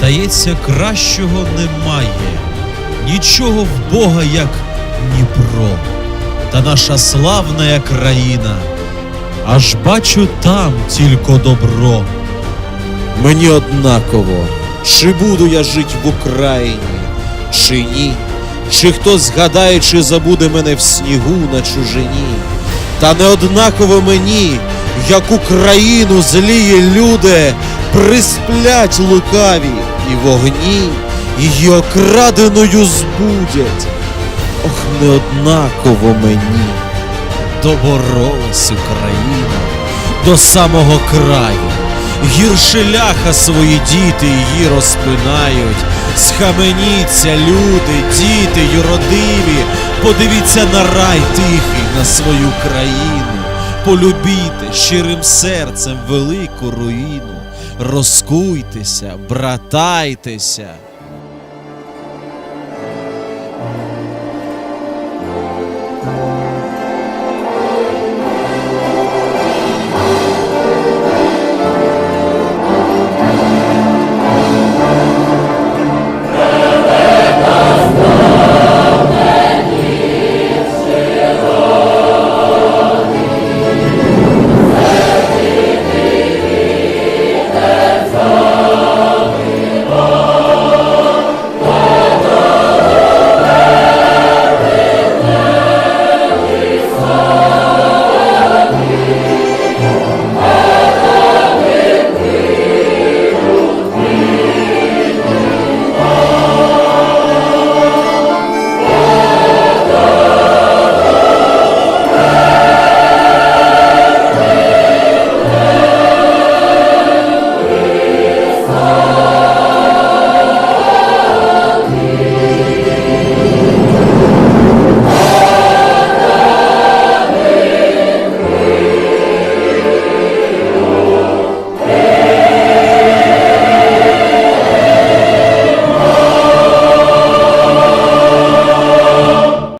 Здається, кращого немає, нічого в Бога, як Дніпро, та наша славна країна. Аж бачу там тільки добро. Мені однаково, чи буду я жить в Україні, чи ні, чи хтось згадає, чи забуде мене в снігу на чужині. Та не однаково мені, як Україну злії люди присплять лукаві і вогні, її окраденою збудять. Ох, не однаково мені. Доборолась Україна до самого краю. Гірше ляха свої діти її розпинають. Схаменіться, люди, діти, юродиві, подивіться на рай тихий, на свою країну. Полюбійте щирим серцем велику руїну розкуйтеся, братайтеся.